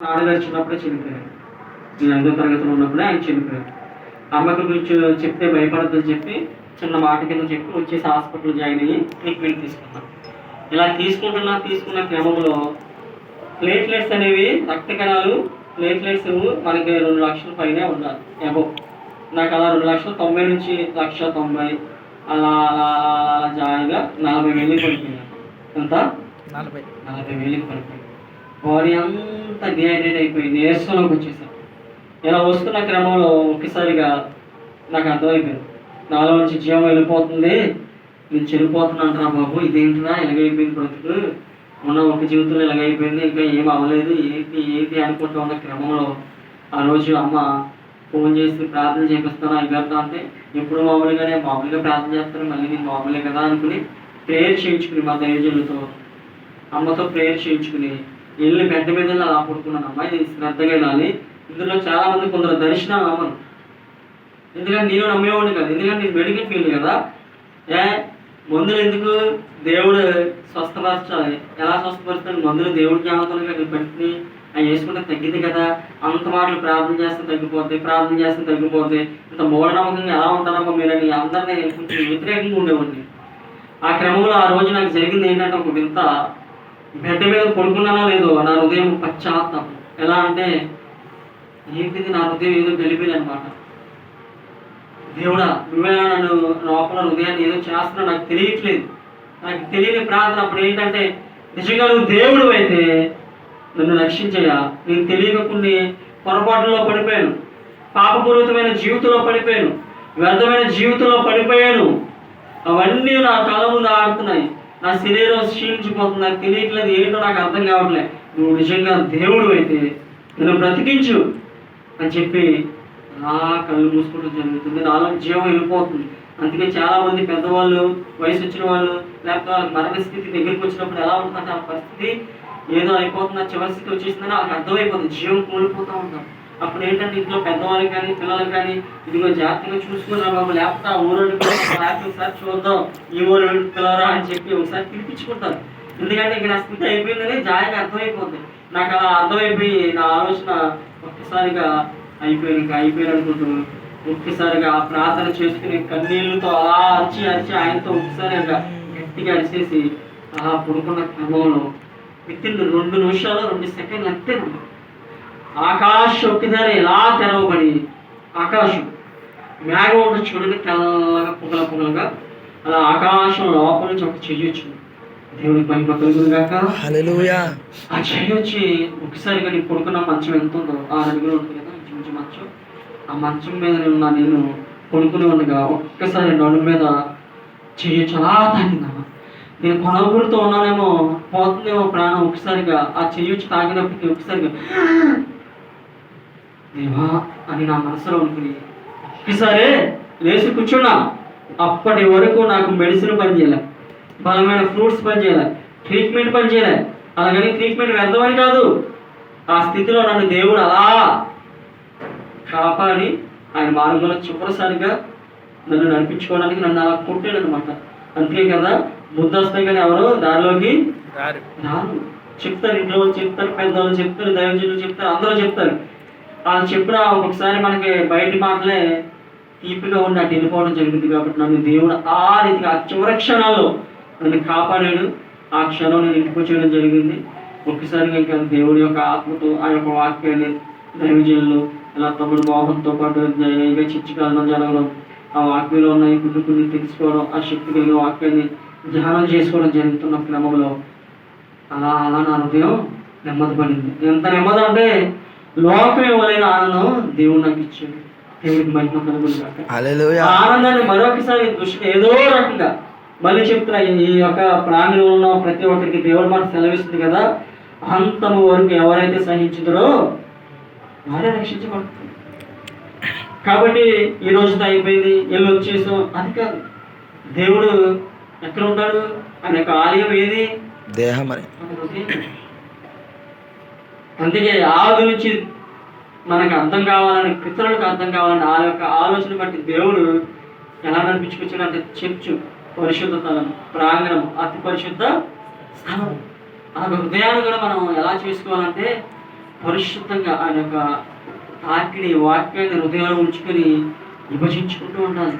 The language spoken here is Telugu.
నాన్నగారు చిన్నప్పుడే చనిపోయారు నేను ఐదో తరగతిలో ఉన్నప్పుడే ఆయన చనిపోయారు అమ్మకి గురించి చెప్తే భయపడద్దని చెప్పి చిన్న మాట కింద చెప్పి వచ్చేసి హాస్పిటల్ జాయిన్ అయ్యి ట్రీట్మెంట్ తీసుకున్నాను ఇలా తీసుకుంటున్నా తీసుకున్న క్రమంలో ప్లేట్లెట్స్ అనేవి రక్త కణాలు ప్లేట్లెట్స్ మనకి రెండు లక్షల పైనే ఉండాలి. ఎబో నాకు అలా రెండు లక్షల తొంభై నుంచి లక్ష తొంభై అలా అలా అలా జాయిగా నలభై వేలు పడిపోయాను. ఎంత? నలభై. నలభై వేలకు పడిపోయింది బాడీ అంతా డిహైడ్రేట్ అయిపోయి నీరసంలోకి వచ్చేసాను ఇలా వస్తున్న క్రమంలో ఒక్కసారిగా నాకు అర్థమైపోయింది. నాలో నుంచి జీవం వెళ్ళిపోతుంది. నేను చెడిపోతున్నాను రా బాబు. ఇదేంటిరా? ఇలాగైపోయింది బ్రతుకు? ఉన్న ఒక జీవితంలో ఇలాగైపోయింది ఇంకా ఏం అవ్వలేదు. ఏంటి? ఏంటి అనుకుంటూ ఉన్న క్రమంలో ఆ రోజు అమ్మ ఫోన్ చేసి ప్రార్థన చేపిస్తాను అయ్యారు అంటే ఎప్పుడు మామూలుగానే మామూలుగా ప్రార్థన చేస్తాను మళ్ళీ నేను మామూలే కదా అనుకుని ప్రేయర్ చేయించుకుని మా దైవజనులతో అమ్మతో ప్రేయర్ చేయించుకుని వెళ్ళి పెద్ద మీద వెళ్ళి అలా పడుకున్నాను అమ్మాయి నేను శ్రద్ధగా వెళ్ళాలి ఇందులో చాలా మంది కొందరు దర్శనం అమ్మను ఎందుకంటే నేను నమ్మేవాడిని కాదు. ఎందుకంటే నేను మెడికల్ ఫీల్డ్ కదా. ఏ మందులు ఎందుకు దేవుడు స్వస్థపరచాలి? ఎలా స్వస్థపరుస్తాడు? మందులు దేవుడి జ్ఞాపకాలు అక్కడ పెట్టి అవి వేసుకుంటే తగ్గింది కదా. అంత మాటలు ప్రార్థన చేస్తే తగ్గిపోతే ప్రార్థన చేస్తే తగ్గిపోతే ఇంత మూఢనమ్మకంగా ఎలా ఉంటారమ్మా మీరని అందరినీ కొంచెం వ్యతిరేకంగా ఉండేవాడిని. ఆ క్రమంలో ఆ రోజు నాకు జరిగింది ఏంటంటే ఒక వింత. బెడ్ మీద పడుకున్నానా లేదో? నా హృదయం పశ్చాత్తాపం. ఎలా అంటే ఏంటిది నా హృదయం ఏదో గెలిపింది అనమాట దేవుడా నువ్వే నన్ను లోపల హృదయాన్ని ఏదో చేస్తున్నా నాకు తెలియట్లేదు. నాకు తెలియని ప్రార్థన అప్పుడు ఏంటంటే నిజంగా నువ్వు దేవుడు అయితే నన్ను రక్షించయా నేను తెలియక కొన్ని పొరపాటులో పడిపోయాను. పాపపూరితమైన జీవితంలో పడిపోయాను. వ్యర్థమైన జీవితంలో పడిపోయాను. అవన్నీ నా కళ్ళ ఆడుతున్నాయి. నా శరీరం క్షీణించిపోతుంది నాకు తెలియట్లేదు ఏంటో నాకు అర్థం కావట్లేదు నువ్వు నిజంగా దేవుడు అయితే నన్ను బ్రతికించు అని చెప్పి అలా కళ్ళు మూసుకోవడం జరుగుతుంది. నాలో జీవం వెళ్ళిపోతుంది. అందుకే చాలా మంది పెద్దవాళ్ళు వయసు వచ్చిన వాళ్ళు లేకపోతే వాళ్ళ మరణస్థితి దగ్గరికి వచ్చినప్పుడు ఎలా ఉంటుందంటే ఆ పరిస్థితి ఏదో అయిపోతుంది చివరి స్థితి వచ్చేసిందని వాళ్ళకి అర్థమైపోతుంది. జీవం కోల్పోతూ ఉంటాం. అప్పుడు ఏంటంటే ఇంట్లో పెద్దవాళ్ళకి కానీ పిల్లలకి కానీ ఇదిగో జాగ్రత్తగా చూసుకుని రా బాబు లేకపోతే ఆ ఊరోడి లేకపోతే ఒకసారి చూద్దాం ఈ ఊరు పిల్లరా అని చెప్పి ఒకసారి పిలిపించుకుంటారు. ఎందుకంటే ఇక్కడ స్థితి అయిపోయిందని జాయిగా అర్థమైపోతుంది నాకు అలా అర్థమైపోయి నా ఆలోచన ఒక్కసారిగా అయిపోయింది ఇంకా అనుకుంటున్నాను ఒక్కసారిగా ఆ ప్రార్థన చేసుకుని కన్నీళ్ళతో అలా అరిచి అరిచి ఆయనతో ఒక్కసారిగా గట్టిగా అరిచేసి అలా పడుకున్న క్రమంలో విత్ ఇన్ రెండు నిమిషాలు రెండు సెకండ్లు అంతే ఆకాశం ఒక్కసారి ఎలా తెరవబడి ఆకాశం మేఘం ఉంటుంది చూడండి తెల్లగా పొగల పొగలుగా అలా ఆకాశం లోపల నుంచి ఒక చెయ్యి వచ్చింది. దేవునికి మహిమ కలుగును గాక. ఆ చెయ్యి వచ్చి ఒకసారిగా నేను పడుకున్న మంచం ఎంత ఉందో ఆరు అడుగులు ఉంటుంది కదా ఇంచుమించు మంచం. ఆ మంచం మీద ఉన్న నేను పడుకుని ఉండగా ఒక్కసారి నడుము మీద చెయ్యి చాలా తాగిందమ్మా నేను కొనగురుతో ఉన్నానేమో పోతుందేమో ప్రాణం ఒకసారిగా ఆ చెయ్యి వచ్చి తాగినప్పటికీ ఒకసారిగా దేవా అని నా మనసులో అనుకుని ఒక్కసారి లేచి కూర్చున్నా. అప్పటి వరకు నాకు మెడిసిన్ పనిచేయలే బలమైన ఫ్రూట్స్ పనిచేయలే ట్రీట్మెంట్ పనిచేయలే అలాగని ట్రీట్మెంట్ వ్యర్థమని కాదు. ఆ స్థితిలో నన్ను దేవుడు అలా కాపాడి ఆయన మార్గంలో చివరిసారిగా నన్ను నడిపించుకోవడానికి నన్ను అలా కొట్టాడు అనమాట అంతే కదా? బుద్ధ వస్తే కానీ ఎవరు? దారిలోకి రారు. చెప్తారు ఇంట్లో చెప్తారు పెద్దవాళ్ళు చెప్తారు దైవజనులు చెప్తారు అందరూ చెప్తారు. వాళ్ళు చెప్పిన ఒకసారి మనకి బయట మాటలే తీపిగా ఉండి అటు వెళ్ళిపోవడం జరిగింది కాబట్టి నన్ను దేవుడు ఆ రీతిగా ఆ చివరి క్షణాల్లో నన్ను కాపాడాడు. ఆ క్షణం నేను ఇంటికి వచ్చేయడం జరిగింది. ఒక్కసారిగా ఇంకా దేవుడి యొక్క ఆత్మతో ఆ యొక్క వాక్యాన్ని దైవజనులు ఇలా తమ్ముడు మోహన్తో పాటు ఇంకా చిచ్చికాలను జరగడం ఆ వాక్యంలో ఉన్న కొన్ని కొన్ని తెలుసుకోవడం ఆ శక్తి కలిగిన వాక్యాన్ని ధ్యానం చేసుకోవడం జరుగుతున్న క్రమంలో అలా అలా నా హృదయం నెమ్మది పడింది ఎంత నెమ్మది అంటే లోకం ఇవ్వలేని ఆనందం దేవుడు నాకు ఇచ్చాడు. దేవుడికి మహిమ ఆనందాన్ని మరొకసారి దృష్టి ఏదో రకంగా మళ్ళీ చెప్తున్నా ఈ యొక్క ప్రాణిలో ఉన్న ప్రతి ఒక్కరికి దేవుడు మనకు సెలవిస్తుంది కదా. అంతము వరకు ఎవరైతే సహించుతారో వారే రక్షించబడుతుంది కాబట్టి ఈ రోజుతో అయిపోయింది. ఎల్లు వచ్చేసాం. అది కాదు. దేవుడు ఎక్కడ ఉంటాడు ఆయన యొక్క ఆలయం ఏది? దేహం అని. అందుకే ఆ గురించి మనకు అర్థం కావాలని పితరులకు అర్థం కావాలని ఆ యొక్క ఆలోచన బట్టి దేవుడు ఎలా నడిపించుకొచ్చాడు అంటే చర్చు పరిశుద్ధ స్థలం ప్రాంగణం అతి పరిశుద్ధ స్థలం. ఆ హృదయాన్ని కూడా మనం ఎలా చేసుకోవాలంటే పరిశుద్ధంగా ఆయన యొక్క తాకిడి వాక్యాన్ని హృదయంలో ఉంచుకొని విభజించుకుంటూ ఉండాలి.